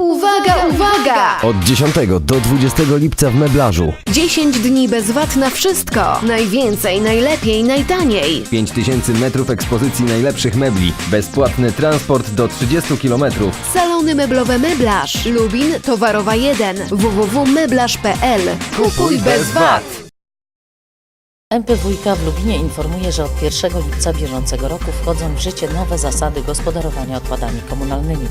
Uwaga, uwaga! Od 10 do 20 lipca w meblarzu. 10 dni bez VAT na wszystko. Najwięcej, najlepiej, najtaniej. 5000 metrów ekspozycji najlepszych mebli. Bezpłatny transport do 30 km. Salony meblowe Meblarz. Lubin, Towarowa 1. www.meblarz.pl. Kupuj bez VAT. MPWiK w Lubinie informuje, że od 1 lipca bieżącego roku wchodzą w życie nowe zasady gospodarowania odpadami komunalnymi.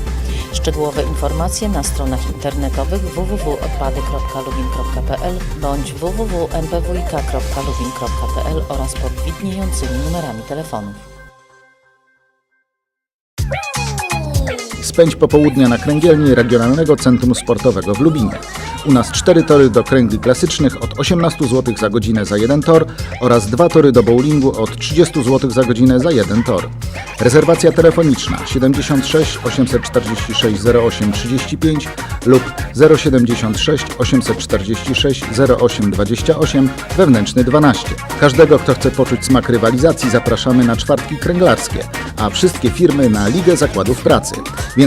Szczegółowe informacje na stronach internetowych www.odpady.lubin.pl bądź www.mpwik.lubin.pl oraz pod widniejącymi numerami telefonów. Spędź popołudnia na kręgielni Regionalnego Centrum Sportowego w Lubinie. U nas cztery tory do kręgli klasycznych od 18 zł za godzinę za jeden tor oraz dwa tory do bowlingu od 30 zł za godzinę za jeden tor. Rezerwacja telefoniczna 76 846 08 35 lub 076 846 08 28 wewnętrzny 12. Każdego, kto chce poczuć smak rywalizacji zapraszamy na czwartki kręglarskie, a wszystkie firmy na Ligę Zakładów Pracy.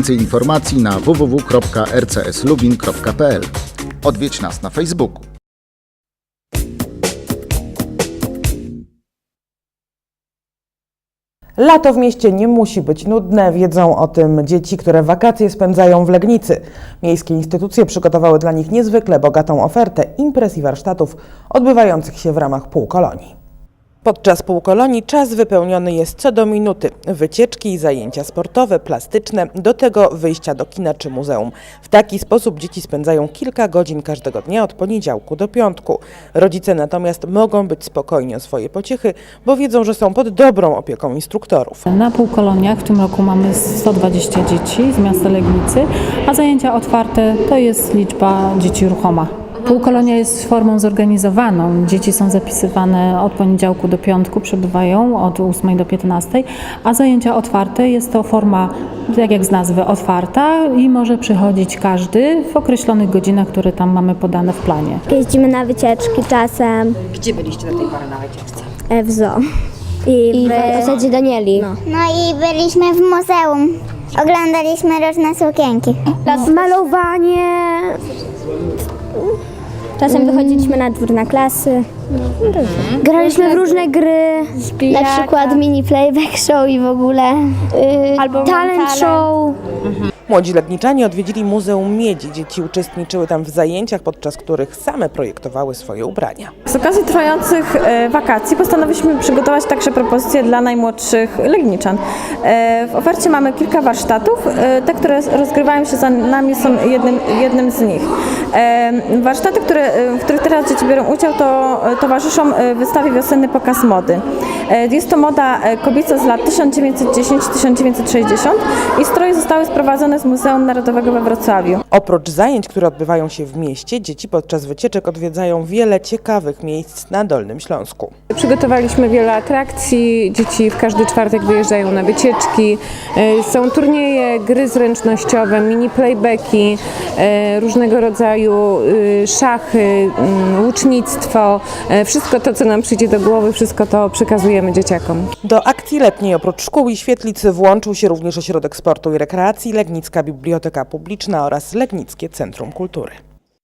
Więcej informacji na www.rcslubin.pl. Odwiedź nas na Facebooku. Lato w mieście nie musi być nudne, wiedzą o tym dzieci, które wakacje spędzają w Legnicy. Miejskie instytucje przygotowały dla nich niezwykle bogatą ofertę imprez i warsztatów odbywających się w ramach półkolonii. Podczas półkolonii czas wypełniony jest co do minuty. Wycieczki, zajęcia sportowe, plastyczne, do tego wyjścia do kina czy muzeum. W taki sposób dzieci spędzają kilka godzin każdego dnia od poniedziałku do piątku. Rodzice natomiast mogą być spokojni o swoje pociechy, bo wiedzą, że są pod dobrą opieką instruktorów. Na półkoloniach w tym roku mamy 120 dzieci z miasta Legnicy, a zajęcia otwarte to jest liczba dzieci ruchoma. Półkolonia jest formą zorganizowaną. Dzieci są zapisywane od poniedziałku do piątku, przebywają od 8 do 15, a zajęcia otwarte jest to forma, tak jak z nazwy, otwarta i może przychodzić każdy w określonych godzinach, które tam mamy podane w planie. Jeździmy na wycieczki czasem. Gdzie byliście do tej pory na wycieczce? e, W zoo. I, w osadzie Danieli. No. No i byliśmy w muzeum. Oglądaliśmy różne sukienki. Malowanie. Czasem wychodziliśmy na dwór na klasy. Graliśmy w różne gry. Na przykład mini playback show i w ogóle. Albo talent show. Młodzi Legniczanie odwiedzili Muzeum Miedzi. Dzieci uczestniczyły tam w zajęciach, podczas których same projektowały swoje ubrania. Z okazji trwających e, wakacji postanowiliśmy przygotować także propozycje dla najmłodszych Legniczan. E, W ofercie mamy kilka warsztatów. E, Te, które rozgrywają się za nami są jednym, jednym z nich. Warsztaty, które, w których teraz dzieci biorą udział, to towarzyszą wystawie Wiosenny Pokaz Mody. E, Jest to moda e, kobieca z lat 1910-1960 i stroje zostały sprowadzone z Muzeum Narodowego we Wrocławiu. Oprócz zajęć, które odbywają się w mieście, dzieci podczas wycieczek odwiedzają wiele ciekawych miejsc na Dolnym Śląsku. Przygotowaliśmy wiele atrakcji. Dzieci w każdy czwartek wyjeżdżają na wycieczki. E, Są turnieje, gry zręcznościowe, mini playbacki, różnego rodzaju szachy, mm, łucznictwo. Wszystko to, co nam przyjdzie do głowy, wszystko to dzieciakom. Do akcji letniej oprócz szkół i świetlic włączył się również Ośrodek Sportu i Rekreacji, Legnicka Biblioteka Publiczna oraz Legnickie Centrum Kultury.